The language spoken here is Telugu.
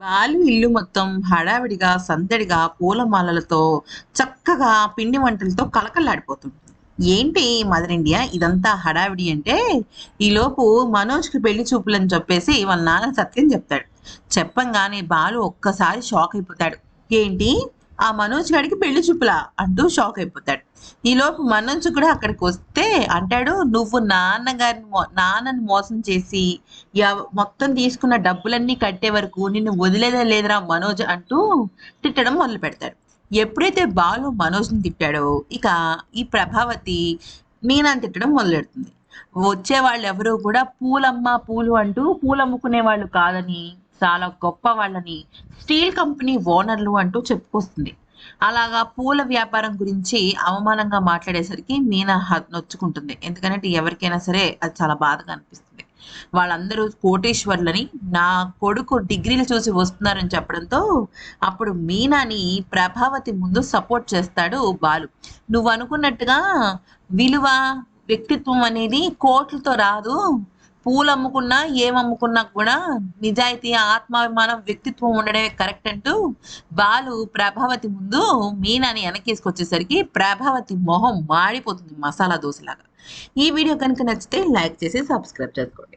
బాలు ఇల్లు మొత్తం హడావిడిగా సందడిగా పూలమాలలతో చక్కగా పిండి వంటలతో కలకల్లాడిపోతుంది ఏంటి మదర్ ఇండియా? ఇదంతా హడావిడి అంటే ఈలోపు మనోజ్కి పెళ్ళి చూపులని చెప్పేసి వాళ్ళ నాన్న సత్యం చెప్తాడు. చెప్పంగానే బాలు ఒక్కసారి షాక్ అయిపోతాడు. ఏంటి? ఆ మనోజ్ గారికి పెళ్ళి చూపులా? అంటూ షాక్ అయిపోతాడు. ఈలోపు మనోజ్ కూడా అక్కడికి వస్తే అంటాడు నువ్వు నాన్నగారిని నాన్నని మోసం చేసి మొత్తం తీసుకున్న డబ్బులన్నీ కట్టే వరకు నిన్ను వదిలేదే లేదురా మనోజ్ అంటూ తిట్టడం మొదలు పెడతాడు ఎప్పుడైతే బాలు మనోజ్ని తిట్టాడో ఇక ఈ ప్రభావతి మీనాన్ని తిట్టడం మొదలెడుతుంది. వచ్చే వాళ్ళు ఎవరు కూడా పూలమ్మ పూలు అంటూ పూలు అమ్ముకునే వాళ్ళు కాదని చాలా గొప్ప వాళ్ళని స్టీల్ కంపెనీ ఓనర్లు అంటూ చెప్పుకొస్తుంది. అలాగా పూల వ్యాపారం గురించి అవమానంగా మాట్లాడేసరికి మీనా హ- నొచ్చుకుంటుంది. ఎందుకంటే ఎవరికైనా సరే అది చాలా బాధగా అనిపిస్తుంది. వాళ్ళందరూ కోటేశ్వర్లని నా కొడుకు డిగ్రీలు చూసి వస్తున్నారని చెప్పడంతో అప్పుడు మీనాని ప్రభావతి ముందు సపోర్ట్ చేస్తాడు బాలు. నువ్వు అనుకున్నట్టుగా విలువ వ్యక్తిత్వం అనేది కోట్లతో రాదు. పూలు అమ్ముకున్నా ఏం అమ్ముకున్నా కూడా నిజాయితీ ఆత్మాభిమానం వ్యక్తిత్వం ఉండడమే కరెక్ట్ అంటూ బాలు ప్రభావతి ముందు మీనాని వెనకేసుకొచ్చేసరికి ప్రభావతి మొహం మాడిపోతుంది మసాలా దోశలాగా. ఈ వీడియో కనుక నచ్చితే లైక్ చేసి సబ్స్క్రైబ్ చేసుకోండి.